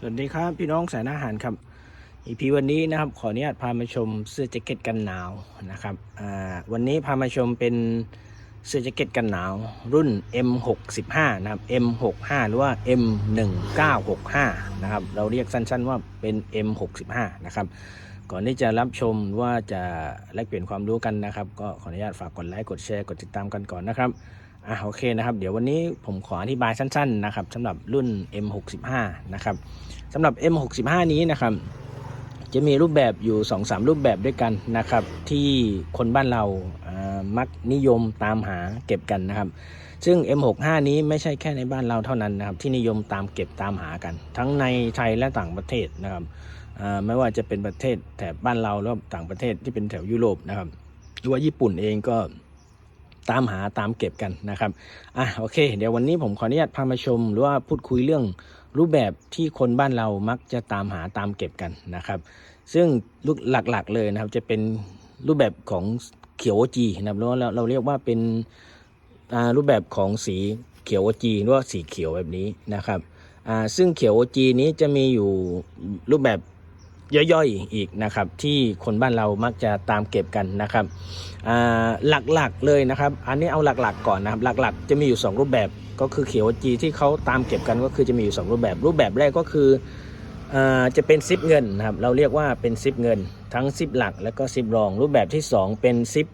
สวัสดีครับพี่น้องสายอาหารครับอีพีวันนี้นะครับขออนุญาตพามาชมเสื้อแจ็คเก็ตกันหนาวนะครับวันนี้พามาชมเป็นเสื้อแจ็คเก็ตกันหนาว รุ่น M65 นะครับ M65 หรือว่า M1965 นะครับเราเรียกสั้นๆว่าเป็น M65 นะครับก่อนที่จะรับชมว่าจะแลกเปลี่ยนความรู้กันนะครับ ก็ขออนุญาตฝากกดไลค์กดแชร์กดติดตามกันก่อนนะครับ อะโอเคนะครับ เดี๋ยววันนี้ผมขออธิบายสั้น ๆ นะครับสำหรับรุ่น M65 นะครับสำหรับ M65 นี้นะครับ จะมีรูปแบบอยู่ 2-3 รูปแบบด้วยกันนะครับ ที่คนบ้านเรามักนิยมตามหาเก็บกันนะครับ ซึ่ง M65 นี้ไม่ใช่แค่ในบ้านเราเท่านั้นนะครับ ที่นิยมตามเก็บตามหากัน ทั้งในไทยและต่างประเทศนะครับไม่ว่าจะเป็นประเทศแถบบ้านเราหรือว่าต่างประเทศที่เป็นแถวยุโรปนะครับ หรือว่าญี่ปุ่นเองก็ ตามหาตามเก็บกันนะครับอะโอเค เดี๋ยววันนี้ผมขออนุญาตพามาชม หรือว่าพูดคุยเรื่องรูปแบบที่คนบ้านเรามักจะตามหาตามเก็บกันนะครับ ซึ่งลูกหลักๆเลยนะครับจะเป็นรูปแบบของเขียวจีนะครับแล้วเราเราเรียกว่าเป็นรูปแบบของสีเขียวจีหรือว่าสีเขียวแบบนี้นะครับอ่าซึ่งเขียวจีนี้จะมีอยู่รูปแบบ ย่อยๆอีกนะครับที่คนบ้านเรามักจะตามเก็บกันนะครับหลักๆเลยนะครับ อันนี้เอาหลักๆก่อนนะครับหลักๆ จะมีอยู่ 2 รูปแบบก็คือเขียวจีที่เขาตามเก็บกันก็คือจะมีอยู่ 2 รูปแบบ รูปแบบแรกก็คือจะเป็นซิปเงินนะครับเราเรียกว่าเป็นซิปเงิน ทั้งซิปหลักแล้วก็ซิปรอง รูปแบบที่ 2 เป็นซิป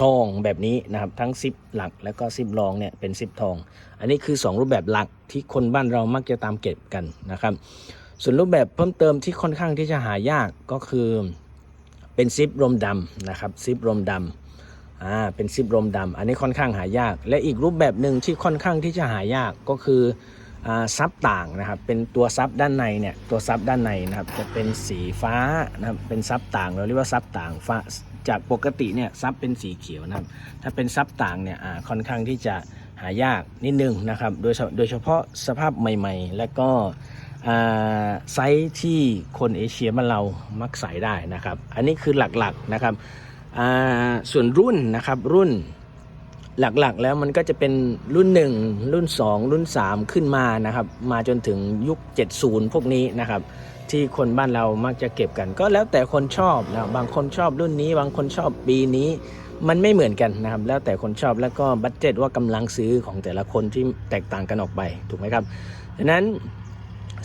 ทองแบบนี้นะครับทั้งซิปหลักแล้วก็ซิปรองเนี่ยเป็นซิปทอง อันนี้คือ 2 รูปแบบหลักที่คนบ้านเรามักจะตามเก็บกันนะครับ ส่วนรูปแบบเพิ่มเติมที่ค่อนข้างที่จะหายากก็คือเป็นซิปลมดำนะครับซิปลมดำอ่าเป็นซิปลมดำอันนี้ค่อนข้างหายาก และอีกรูปแบบหนึ่งที่ค่อนข้างที่จะหายากก็คืออ่าซับต่างนะครับเป็นตัวซับด้านในเนี่ยตัวซับด้านในนะครับจะเป็นสีฟ้านะครับเป็นซับต่างเราเรียกว่าซับต่างฟ้าจากปกติเนี่ยซับเป็นสีเขียวนะครับถ้าเป็นซับต่างเนี่ยอ่าค่อนข้างที่จะหายากนิดนึงนะครับโดยโดยเฉพาะสภาพใหม่ ๆ และก็ ไซส์ที่คนเอเชียบ้านเรามักใส่ได้นะครับ อันนี้คือหลักๆนะครับส่วนรุ่นนะครับรุ่นหลักๆแล้วมันก็จะเป็นรุ่น 1 รุ่น 2 รุ่น 3 ขึ้นมานะครับ มาจนถึงยุค 70 พวกนี้นะครับ ที่คนบ้านเรามักจะเก็บกัน ก็แล้วแต่คนชอบนะบางคนชอบรุ่นนี้ บางคนชอบปีนี้ มันไม่เหมือนกันนะครับ แล้วแต่คนชอบแล้วก็บัตเจ็ตว่ากำลังซื้อของแต่ละคนที่แตกต่างกันออกไปถูกไหมครับดังนั้น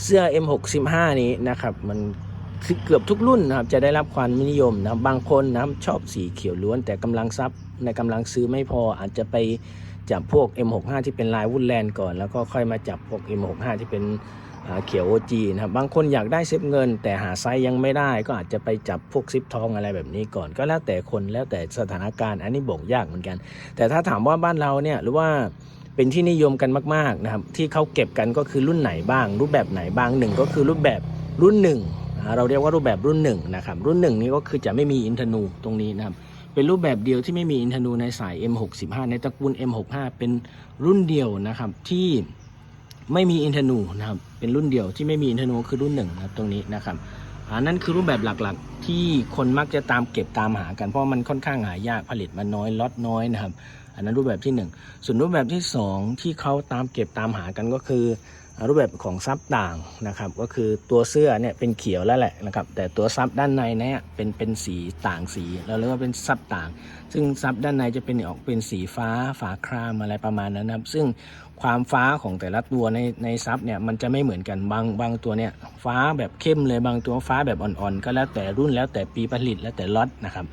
เสื้อ M65 นี้นะครับ มันคือเกือบทุกรุ่นนะครับจะได้รับความนิยมนะบบางคนนะครับชอบสีเขียวล้วน แต่กำลังทรัพย์ในกำลังซื้อไม่พออาจจะไปจับพวก M65 ที่เป็นลายวุ้นแลนด์ก่อน แล้วก็ค่อยมาจับพวก M65 ที่เป็นเขียว OG นะครับบางคนอยากได้ซิปเงิน แต่หาไซส์ยังไม่ได้ ก็อาจจะไปจับพวกซิปทองอะไรแบบนี้ก่อน ก็แล้วแต่คนแล้วแต่สถานการณ์อันนี้บอกยากเหมือนกัน แต่ถ้าถามว่าบ้านเราเนี่ยหรือว่า เป็นที่นิยมกันมากๆนะครับที่เขาเก็บกันก็คือรุ่นไหนบ้าง รูปแบบไหนบ้างหนึ่งก็คือรูปแบบรุ่นหนึ่งเราเรียกว่ารูปแบบรุ่นหนึ่งนะครับรุ่นหนึ่งนี้ก็คือจะไม่มีอินทนูตรงนี้นะครับเป็นรูปแบบเดียวที่ไม่มีอินทนูในสาย M65 ในตระกูล M65 เป็นรุ่นเดียวนะครับที่ไม่มีอินทนูนะครับเป็นรุ่นเดียวที่ไม่มีอินทนูคือรุ่นหนึ่งนะครับตรงนี้นะครับอันนั้นคือรูปแบบหลักๆ ที่คนมักจะตามเก็บตามหากันเพราะมันค่อนข้างหายากผลิตมาน้อยล็อตน้อยนะครับ อันนั้นรูปแบบที่หนึ่งส่วนรูปแบบที่สองที่เขาตามเก็บตามหากันก็คือรูปแบบของซับต่างนะครับ ก็คือตัวเสื้อเนี่ยเป็นเขียวแล้วแหละนะครับ แต่ตัวซับด้านในเนี่ยเป็นเป็นสีต่างสีเราเรียกว่าเป็นซับต่าง ซึ่งซับด้านในจะเป็นออกเป็นสีฟ้าฝาครามอะไรประมาณนั้นนะครับ ซึ่ง ความฟ้าของแต่ละตัวในในซับเนี่ยมันจะไม่เหมือนกันบางบางตัวเนี่ยฟ้าแบบเข้มเลยบางตัวฟ้าแบบอ่อนๆ ก็แล้วแต่รุ่นแล้วแต่ปีผลิตแล้วแต่ล็อตนะครับ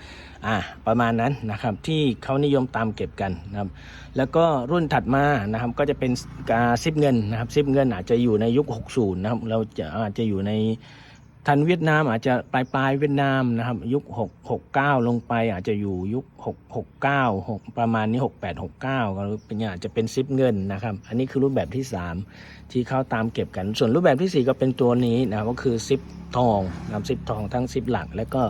อ่าประมาณนั้นนะครับที่เขานิยมตามเก็บกันนะครับแล้วก็รุ่นถัดมานะครับก็จะเป็นกาซิปเงินนะครับซิปเงินอาจจะอยู่ในยุค 60นะครับเราจะอาจจะอยู่ใน ทันเวียดนามอาจจะปลายปลายเวียดนามนะครับ ยุค6 69 ลงไปอาจจะอยู่ยุค6 69 6 ประมาณนี้ 68 69ก็เป็นอางอาจจะเป็นซิปเงินนะครับ อันนี้คือรูปแบบที่ 3 ที่เขาตามเก็บกัน ส่วนรูปแบบทีสี่ 4 ก็เป็นตัวนี้นะครับก็คือซิปทองนะครับซิปทองทั้งซิปหลักและก็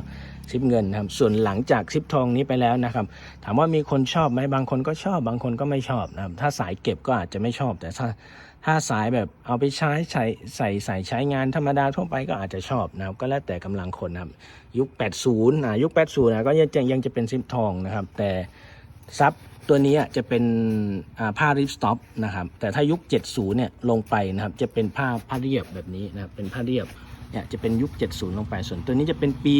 ซิปเงินนะครับ ส่วนหลังจากซิปทองนี้ไปแล้วนะครับ ถามว่ามีคนชอบไหมบางคนก็ชอบบางคนก็ไม่ชอบนะครับถ้าสายเก็บก็อาจจะไม่ชอบแต่ถ้า ถ้าสายแบบเอาไปใช้ใช้ใส่ใส่ใช้งานธรรมดาทั่วไปก็อาจจะชอบนะครับ ก็แล้วแต่กำลังคนนะครับ ยุค 80อะยุค 80นะก็ยังจะยังจะเป็นซิปทองนะครับ แต่ซับตัวนี้จะเป็นผ้าริปสต็อปนะครับ แต่ถ้ายุค 70 เนี่ยลงไปนะครับ จะเป็นผ้าผ้าเรียบแบบนี้นะครับ เป็นผ้าเรียบเนี่ยจะเป็นยุค 70 ลงไป ส่วนตัวนี้จะเป็นปี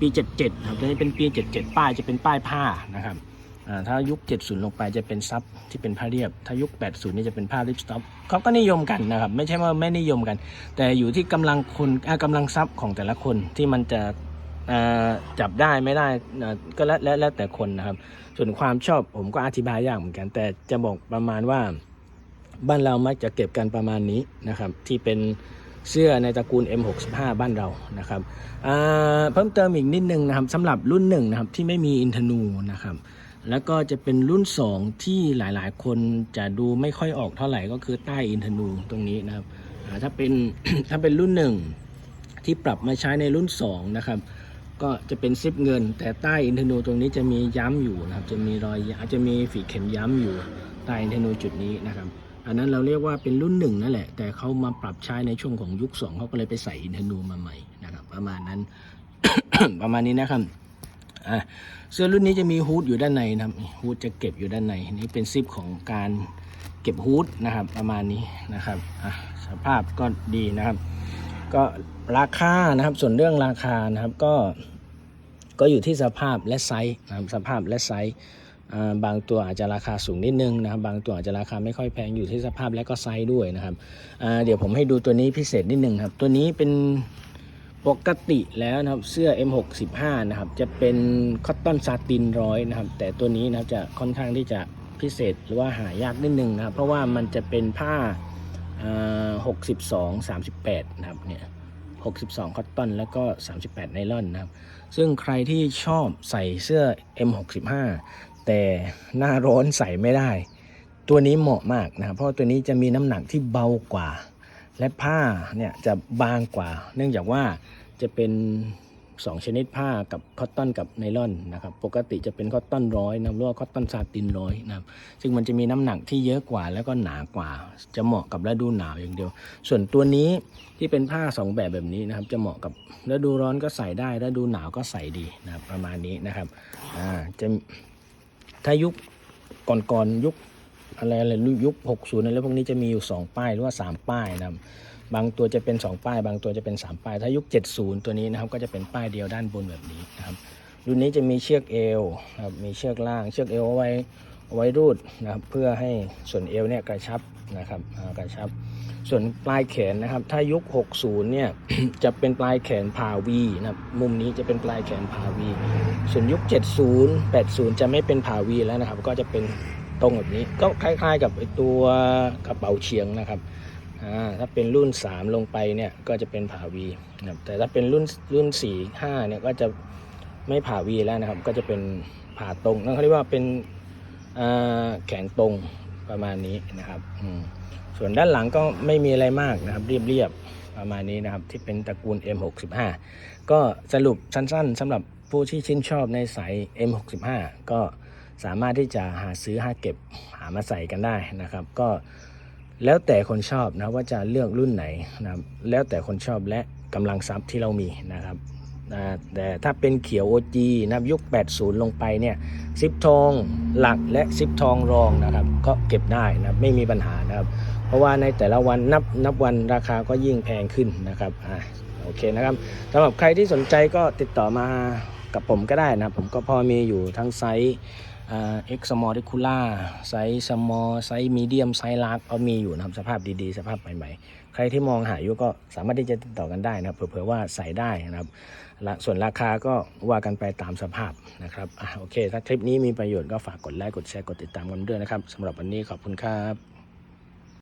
ปี 77นะครับตัวนี้เป็นปี 77 ป้ายจะเป็นป้ายผ้านะครับ ถ้ายุค 70 ลงไปจะเป็นซับที่เป็นผ้าเรียบ ถ้ายุค 80 นี่จะเป็นผ้าริปสต็อปเขาก็นิยมกันนะครับ ไม่ใช่ว่าไม่นิยมกัน แต่อยู่ที่กำลังคนอ่ากำลังทรัพย์ของแต่ละคนที่มันจะจับได้ไม่ได้ก็แล้วแล้วแต่คนนะครับ ส่วนความชอบผมก็อธิบายยากเหมือนกัน แต่จะบอกประมาณว่าบ้านเรามักจะเก็บกันประมาณนี้นะครับ ที่เป็นเสื้อในตระกูล M65 บ้านเรานะครับเพิ่มเติมอีกนิดนึงนะครับสำหรับรุ่นหนึ่งนะครับที่ไม่มีอินทนูนะครับ แล้วก็จะเป็นรุ่น 2 ที่หลายๆ คนจะดูไม่ค่อยออกเท่าไหร่ก็คือใต้อินทนูตรงนี้นะครับถ้าเป็นถ้าเป็นรุ่นหนึ่งที่ปรับมาใช้ในรุ่น 2 นะครับ ก็จะเป็นซิปเงิน แต่ใต้อินเทอร์โนตรงนี้จะมีย้ำอยู่นะครับ จะมีรอยอาจจะมีฝีเข็มย้ำอยู่ใต้อินเทอร์โนจุดนี้นะครับ อันนั้นเราเรียกว่าเป็นรุ่นหนึ่งนั่นแหละ แต่เขามาปรับใช้ในช่วงของยุคสองเขาก็เลยไปใส่อินเทอร์โนมาใหม่นะครับ ประมาณนั้น ประมาณนี้นะครับ อะเสื้อรุ่นนี้จะมีฮูดอยู่ด้านในนะครับฮูดจะเก็บอยู่ด้านในนี่เป็นซิปของการเก็บฮูดนะครับ ประมาณนี้นะครับอะสภาพก็ดีนะครับ ก็ราคานะครับส่วนเรื่องราคานะครับก็ก็อยู่ที่สภาพและไซส์นะครับสภาพและไซส์บางตัวอาจจะราคาสูงนิดนึงนะครับ บางตัวอาจจะราคาไม่ค่อยแพงอยู่ที่สภาพและก็ไซส์ด้วยนะครับเดี๋ยวผมให้ดูตัวนี้พิเศษนิดนึงครับ ตัวนี้เป็น ปกติแล้วนะครับเสื้อ M65 นะครับจะเป็นคอตตอนซาตินร้อยนะครับ แต่ตัวนี้นะครับจะค่อนข้างที่จะพิเศษหรือว่าหายากนิดนึงนะครับ เพราะว่ามันจะเป็นผ้าหกสิบสองสามสิบแปดนะครับเนี่ยหกสิบสองคอตตอนแล้วก็สามสิบแปดไนล่อนนะครับ ซึ่งใครที่ชอบใส่เสื้อ M65 แต่หน้าร้อนใส่ไม่ได้ ตัวนี้เหมาะมากนะครับเพราะตัวนี้จะมีน้ำหนักที่เบากว่า และผ้าเนี่ยจะบางกว่า เนื่องจากว่าจะเป็น 2 ชนิดผ้ากับคอตตอนกับไนลอนนะครับปกติจะเป็นคอตตอนร้อยนะหรือว่าคอตตอนซาตินร้อยนะครับซึ่งมันจะมีน้ำหนักที่เยอะกว่าแล้วก็หนากว่า จะเหมาะกับฤดูหนาวอย่างเดียว ส่วนตัวนี้ที่เป็นผ้าสองแบบแบบนี้นะครับ จะเหมาะกับฤดูร้อนก็ใส่ได้ฤดูหนาวก็ใส่ดีนะครับประมาณนี้นะครับอ่าจะถ้ายุคก่อนๆยุค อะไรอะไรยุค60อะไรพวกนี้จะมีอยู่ 2 ป้ายหรือว่า 3 ป้ายนะครับบางตัวจะเป็น 2 ป้าย บางตัวจะเป็น 3 ป้าย ถ้ายุค 70 ตัวนี้นะครับก็จะเป็นป้ายเดียวด้านบนแบบนี้นะครับรุ่นนี้จะมีเชือกเอวนะครับมีเชือกล่าง เชือกเอวเอาไว้เอาไว้รูดนะครับเพื่อให้ส่วนเอวเนี่ยกระชับนะครับกระชับ ส่วนปลายแขนนะครับ ถ้ายุค 60 เนี่ยจะเป็นปลายแขนผ่าวีนะครับมุมนี้จะเป็นปลายแขนผ่าวี ส่วนยุค 70 80 จะไม่เป็นผ่าวีแล้วนะครับ ก็จะเป็น ตรงแบบนี้ก็คล้ายๆกับไอตัวกระเป๋าเฉียงนะครับถ้าเป็นรุ่น 3 ลงไปเนี่ยก็จะเป็นผ่าวีนะครับแต่ถ้าเป็นรุ่นรุ่น4 5เนี่ยก็จะไม่ผ่าวีแล้วนะครับ ก็จะเป็นผ่าตรงนั่นเขาเรียกว่าเป็นแขนตรงประมาณนี้นะครับส่วนด้านหลังก็ไม่มีอะไรมากนะครับ เรียบๆประมาณนี้นะครับ ที่เป็นตระกูล M65 ก็สรุปสั้นๆสำหรับผู้ที่ชื่นชอบในสาย M65 ก็ สามารถที่จะหาซื้อหาเก็บหามาใส่กันได้นะครับ ก็แล้วแต่คนชอบนะว่าจะเลือกรุ่นไหนนะครับแล้วแต่คนชอบและกำลังทรัพย์ที่เรามีนะครับแต่ถ้าเป็นเขียว OG นะครับยุค 80 ลงไปเนี่ยซิปทองหลักและซิปทองรองนะครับ ก็เก็บได้นะไม่มีปัญหานะครับ เพราะว่าในแต่ละวันนับนับวันราคาก็ยิ่งแพงขึ้นนะครับอ่าโอเคนะครับสำหรับใครที่สนใจก็ติดต่อมากับผมก็ได้นะผมก็พอมีอยู่ทั้งไซส์ เอ็กซ์มอริคูล่าไซส์สมอลไซส์มีเดียมไซส์ลาร์ก็มีอยู่นะครับสภาพดีๆ สภาพใหม่ๆ ใครที่มองหาอยู่ก็สามารถที่จะติดต่อกันได้นะครับ เผื่อๆว่าใส่ได้นะครับและส่วนราคาก็ว่ากันไปตามสภาพนะครับอโอเค ถ้าคลิปนี้มีประโยชน์ก็ฝากกดไลค์กดแชร์กดติดตามกันด้วยนะครับสำหรับวันนี้ขอบคุณครับ